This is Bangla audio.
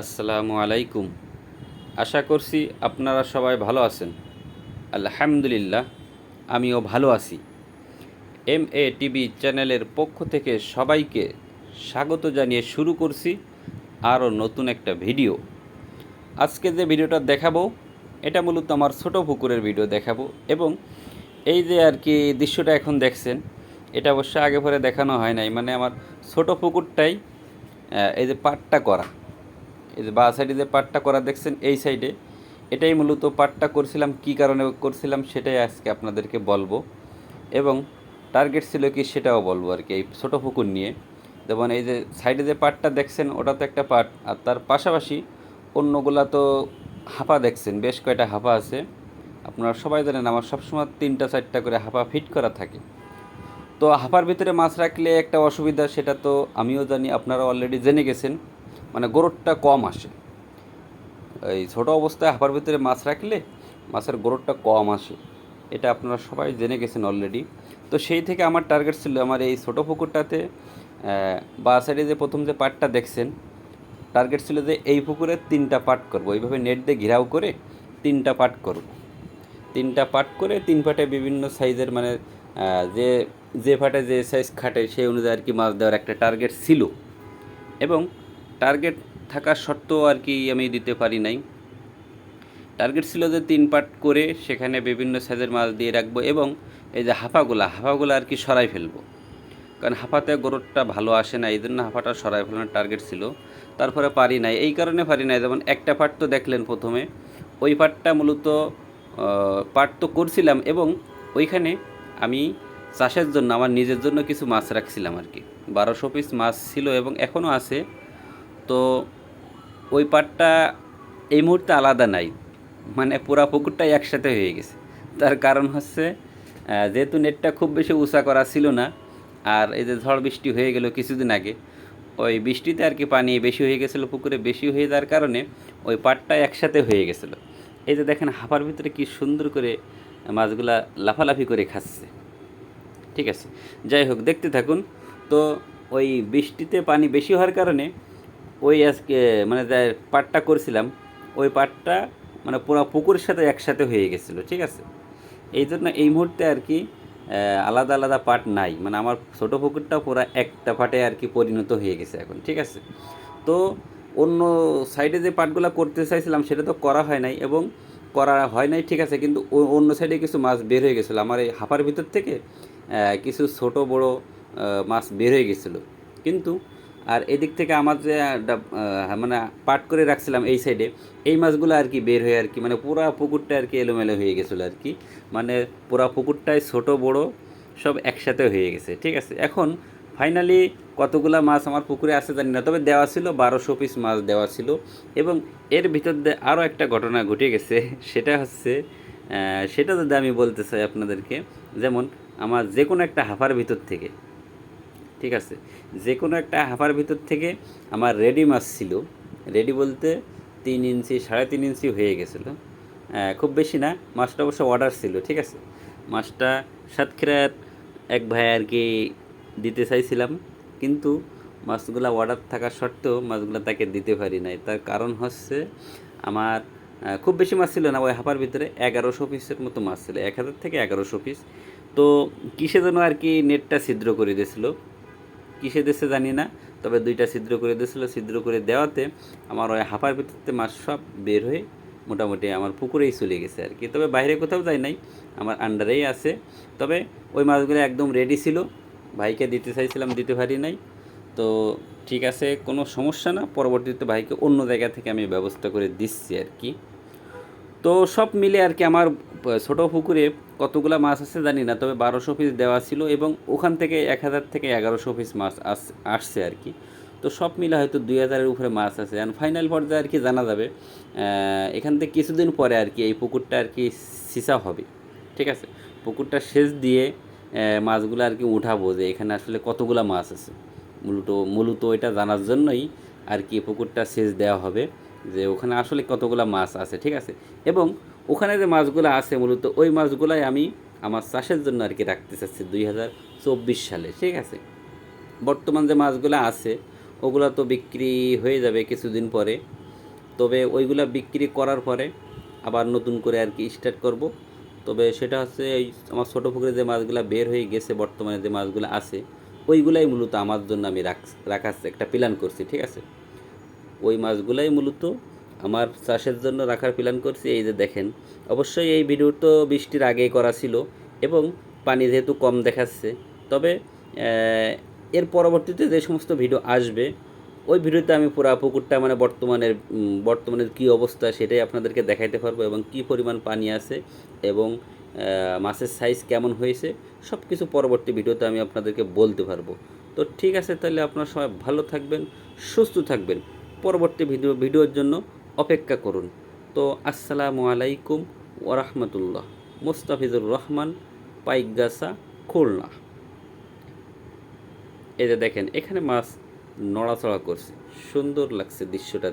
আসসালামু আলাইকুম। আশা করছি আপনারা সবাই ভালো আছেন। আলহামদুলিল্লাহ, আমিও ভালো আছি। এম এ টিভি চ্যানেলের পক্ষ থেকে সবাইকে স্বাগত জানিয়ে শুরু করছি আরও নতুন একটা ভিডিও। আজকে যে ভিডিওটা দেখাবো, এটা মূলত আমার ছোট পুকুরের ভিডিও দেখাবো এবং এই যে আর কি দৃশ্যটা এখন দেখছেন, এটা অবশ্য আগে পরে দেখানো হয় নাই। মানে আমার ছোট পুকুরটাই এই যে পাটটা করা। এই যে বা সাইডে যে পাটটা করা দেখছেন, এই সাইডে। এটাই মূলত পাটটা করছিলাম, কি কারণে করছিলাম সেটাই আজকে আপনাদেরকে বলব। এবং টার্গেট ছিল কি সেটাও বলব আর কি, এই ছোটো পুকুর নিয়ে। যেমন এই যে সাইডে যে পাটটা দেখছেন, ওটা তো একটা পাট আর তার পাশাপাশি অন্যগুলা তো হাঁপা দেখছেন, বেশ কয়টা হাঁপা আছে। আপনারা সবাই জানেন, আমার সবসময় তিনটা চারটা করে হাঁপা ফিট করা থাকে। তো হাঁপার ভিতরে মাছ রাখলে একটা অসুবিধা, সেটা তো আমিও জানি আপনারা অলরেডি জেনে গেছেন। মানে গোরটটা কম আসে। এই ছোটো অবস্থায় হাঁপার ভিতরে মাছ রাখলে মাছের গোরটটা কম আসে। এটা আপনারা সবাই জেনে গেছেন অলরেডি তো সেই থেকে আমার টার্গেট ছিল আমার এই ছোটো পুকুরটাতে বা সাইডে যে প্রথম যে পাটটা দেখছেন টার্গেট ছিল যে এই পুকুরে তিনটা পাট করব। এইভাবে নেট দিয়ে ঘেরাও করে তিনটা পাট করব। তিনটা পাট করে তিন পাটে বিভিন্ন সাইজের মানে যে যে পাটে যে সাইজ খাটে সেই অনুযায়ী আর কি মাছ দেওয়ার একটা টার্গেট ছিল। এবং টার্গেট থাকা সত্ত্বেও আর কি আমি দিতে পারি নাই। টার্গেট ছিল যে তিন পার্ট করে সেখানে বিভিন্ন সাইজের মাছ দিয়ে রাখব এবং এই যে হাঁপাগুলা হাঁপাগুলো আর কি সরাই ফেলব। কারণ হাঁপাতে গরুরটা ভালো আসে না এই জন্য হাফাটা সরাই ফেলানোর টার্গেট ছিল। তারপরে পারি নাই, এই কারণে পারি নাই। যেমন একটা পাট তো দেখলেন প্রথমে, ওই পাটটা মূলত পার্ট তো করছিলাম এবং ওইখানে আমি চাষের জন্য, আমার নিজের জন্য কিছু মাছ রাখছিলাম আর কি। বারোশো পিস মাছ ছিল এবং এখনও আছে। তো ওই পাটটা এই মুহূর্তে আলাদা নাই। মানে পুরা পুকুরটাই একসাথে হয়ে গেছে। তার কারণ হচ্ছে যেহেতু নেটটা খুব বেশি উঁচা করা ছিল না, আর এই যে ঝড় বৃষ্টি হয়ে গেল কিছুদিন আগে, ওই বৃষ্টিতে আর কি পানি বেশি হয়ে গেছিল, পুকুরে বেশি হয়ে যাওয়ার কারণে ওই পাটটা একসাথে হয়ে গেছিল। এই যে দেখেন হাফার ভিতরে কি সুন্দর করে মাছগুলা লাফালাফি করে খাচ্ছে। ঠিক আছে? যাই হোক, দেখতে থাকুন। তো ওই বৃষ্টিতে পানি বেশি হওয়ার কারণে ওই আজকে মানে যে পাটটা করছিলাম, ওই পাটটা মানে পুরো পুকুরের সাথে একসাথে হয়ে গেছিল, ঠিক আছে? এই জন্য এই মুহূর্তে আর কি আলাদা আলাদা পাট নাই। মানে আমার ছোটো পুকুরটা পুরো একটা পাটে আর কি পরিণত হয়ে গেছে এখন, ঠিক আছে? তো অন্য সাইডে যে পাটগুলো করতে চাইছিলাম, সেটা তো করা হয় নাই এবং করা হয় নাই, ঠিক আছে? কিন্তু অন্য সাইডে কিছু মাছ বের হয়ে গেছিল। আমার এই হাঁপার ভিতর থেকে কিছু ছোট বড় মাছ বের হয়ে গেছিল। কিন্তু আর এদিক থেকে আমার যে মানে পাট করে রাখছিলাম এই সাইডে এই মাছগুলো আর কি বের হয়ে আর কি মানে পুরা পুকুরটা আর কি এলোমেলো হয়ে গেছিল আর কি। মানে পুরা পুকুরটায় ছোট, বড়, সব একসাথে হয়ে গেছে, ঠিক আছে? এখন ফাইনালি কতগুলা মাছ আমার পুকুরে আছে জানি না, তবে দেওয়া ছিল বারোশো পিস মাছ দেওয়া ছিল এবং এর ভিতর দিয়ে আরও একটা ঘটনা ঘটে গেছে, সেটা হচ্ছে সেটা যদি আমি বলতে চাই আপনাদেরকে, যেমন আমার যে কোনো একটা হাফার ভিতর থেকে ঠিক আছে যে কোনো একটা হাফার ভিতর থেকে আমার রেডি মাছ ছিল রেডি বলতে তিন ইঞ্চি, সাড়ে তিন ইঞ্চি হয়ে গেছিল। খুব বেশি না, মাছটা অবশ্য অর্ডার ছিল, ঠিক আছে। মাছটা সাতক্ষীরার এক ভাই আর কি দিতে চাইছিলাম, কিন্তু মাছগুলা অর্ডার থাকা সত্ত্বেও মাছগুলো তাকে দিতে পারি নাই। তার কারণ হচ্ছে আমার খুব বেশি মাছ ছিল না, ওই হাফার ভিতরে এগারোশো পিসের মতো মাছ ছিল, এক হাজার থেকে এগারোশো পিস। তো কিসে যেন আর কি নেটটা ছিদ্র করে দিয়েছিলো কিসে দেশে জানি না, তবে দুইটা ছিদ্র করে দিয়েছিল। ছিদ্র করে দেওয়াতে আমার ওই হাঁপার ভিতরতে মাছ সব বের হয়ে মোটামুটি আমার পুকুরেই চলে গেছে আর কি। তবে বাইরে কোথাও যায় নাই, আমার আন্ডারেই আছে। তবে ওই মাছগুলো একদম রেডি ছিল। ভাইকে দিতে চাইছিলাম, দিতে পারি নাই। তো ঠিক আছে, কোনো সমস্যা না। পরবর্তীতে ভাইকে অন্য জায়গা থেকে আমি ব্যবস্থা করে দিচ্ছি আর কি। তো সব মিলে আর কি আমার ছোট পুকুরে কতগুলা মাছ আছে জানি না, তবে বারোশো পিস দেওয়া ছিল এবং ওখান থেকে এক হাজার থেকে এগারোশো পিস মাছ আস- আসছে আর কি। তো সব মিলে হয়তো দুই হাজারের উপরে মাছ আছে। অ্যান্ড ফাইনাল পর্যায়ে আর কি জানা যাবে এখান থেকে কিছুদিন পরে আর কি এই পুকুরটা আর কি সিসা হবে। ঠিক আছে? পুকুরটা সেচ দিয়ে মাছগুলো আর কি উঠাবো যে এখানে আসলে কতগুলা মাছ আছে। মূলত মূলত এটা জানার জন্যই আর কি পুকুরটা সেচ দেওয়া হবে যে ওখানে আসলে কতগুলো মাছ আছে। ঠিক আছে? এবং ওখানে যে মাছগুলো আছে মূলত, ওই মাছগুলাই আমি আমার চাষের জন্য আর কি রাখতে চাচ্ছি দুই হাজার চব্বিশ সালে, ঠিক আছে? বর্তমান যে মাছগুলো আছে, ওগুলো তো বিক্রি হয়ে যাবে কিছুদিন পরে। তবে ওইগুলা বিক্রি করার পরে আবার নতুন করে আর কি স্টার্ট করব। তবে সেটা হচ্ছে এই আমার ছোটো পুকুরে যে মাছগুলো বের হয়ে গেছে, বর্তমানে যে মাছগুলো আছে, ওইগুলাই মূলত আমার জন্য আমি রাখ, রাখার একটা প্ল্যান করছি, ঠিক আছে? ওই মাছগুলাই মূলত আমার চাষের জন্য রাখার প্ল্যান করছি, এই যে দেখেন। অবশ্যই এই ভিডিও তো বৃষ্টির আগেই করা ছিল এবং পানি যেহেতু কম দেখাচ্ছে। তবে এর পরবর্তীতে যে সমস্ত ভিডিও আসবে, ওই ভিডিওতে আমি পুরা পুকুরটা মানে বর্তমানের বর্তমানের কী অবস্থা সেটাই আপনাদেরকে দেখাইতে পারব এবং কী পরিমাণ পানি আছে এবং মাছের সাইজ কেমন হয়েছে সব কিছু পরবর্তী ভিডিওতে আমি আপনাদেরকে বলতে পারব। তো ঠিক আছে, তাহলে আপনারা সবাই ভালো থাকবেন, সুস্থ থাকবেন। পরবর্তী ভিডিও ভিডিওর জন্য অপেক্ষা করুন। তো আসসালামু আলাইকুম ওরহমতুল্লাহ মুস্তাফিজুর রহমান, পাইকগাছা, খুলনা। এই যে দেখেন, এখানে মাছ নড়াচড়া করছে। সুন্দর লাগছে দৃশ্যটা